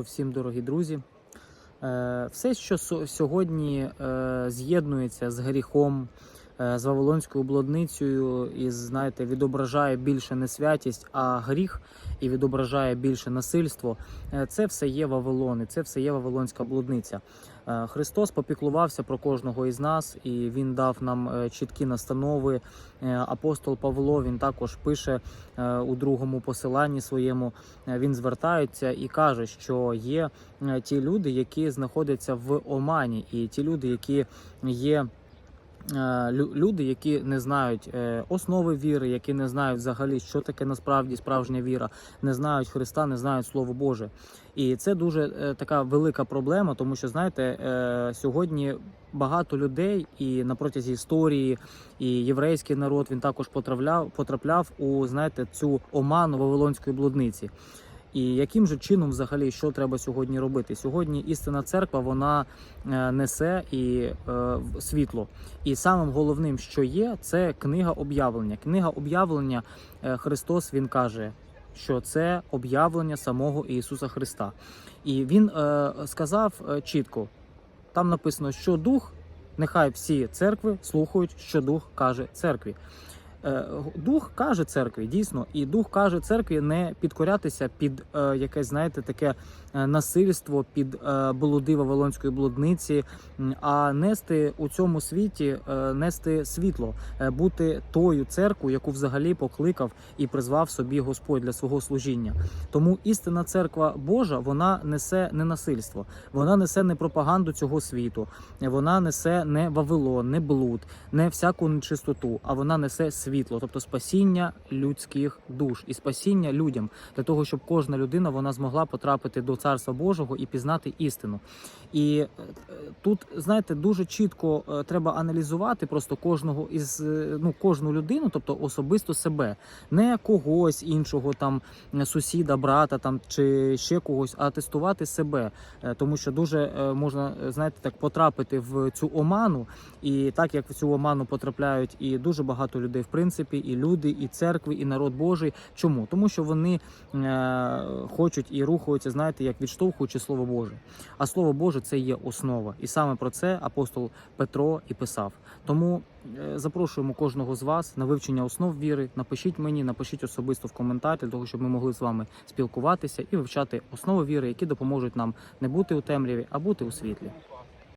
Всім дорогі друзі. Е, Все, що сьогодні е, з'єднується з гріхом, з Вавилонською блудницею, і знаєте, відображає більше не святість, а гріх, і відображає більше насильство. е, Це все є Вавилон, і це все є Вавилонська блудниця. Е, Христос попіклувався про кожного із нас, і Він дав нам е, чіткі настанови. Е, Апостол Павло він також пише е, у другому посиланні своєму. Е, Він звертається і каже, що є е, ті люди, які знаходяться в омані, і ті люди, які є. Е, лю- Люди, які не знають е, основи віри, які не знають взагалі, що таке насправді справжня віра, не знають Христа, не знають Слово Боже. І це дуже е, така велика проблема, тому що знаєте, сьогодні багато людей, і на протязі історії, і єврейський народ він також потрапляв, потрапляв у знаєте цю оману Вавилонської блудниці. І яким же чином взагалі що треба сьогодні робити? Сьогодні істинна церква вона е, несе і е, світло. І самим головним, що є, це книга об'явлення. Книга об'явлення е, Христос Він каже, що це об'явлення самого Ісуса Христа. І він е, сказав е, чітко: там написано, що дух, нехай всі церкви слухають, що дух каже церкві. Е, Дух каже церкві, дійсно, і дух каже церкві не підкорятися під е, якесь, знаєте, таке е, насильство, під е, блуди Вавилонської блудниці, а нести у цьому світі, е, нести світло, е, бути тою церквою, яку взагалі покликав і призвав собі Господь для свого служіння. Тому істинна церква Божа вона несе не насильство, вона несе не пропаганду цього світу, вона несе не Вавилон, не блуд, не всяку нечистоту, а вона несе світло, тобто спасіння людських душ і спасіння людям для того, щоб кожна людина вона змогла потрапити до царства Божого і пізнати істину. І е, тут, знаєте, дуже чітко е, треба аналізувати просто кожного із е, ну кожну людину, тобто особисто себе, не когось іншого там сусіда, брата там чи ще когось, а тестувати себе, тому що дуже можна знаєте так потрапити в цю оману, і так як в цю оману потрапляють і дуже багато людей, в принципі, і люди, і церкви, і народ Божий. Чому? Тому що вони е, хочуть і рухаються, знаєте, як відштовхуючи слово Боже. А слово Боже це є основа, і саме про це апостол Петро і писав. Тому е, запрошуємо кожного з вас на вивчення основ віри. Напишіть мені, напишіть особисто в коментарі, для того, щоб ми могли з вами спілкуватися і вивчати основи віри, які допоможуть нам не бути у темряві, а бути у світлі.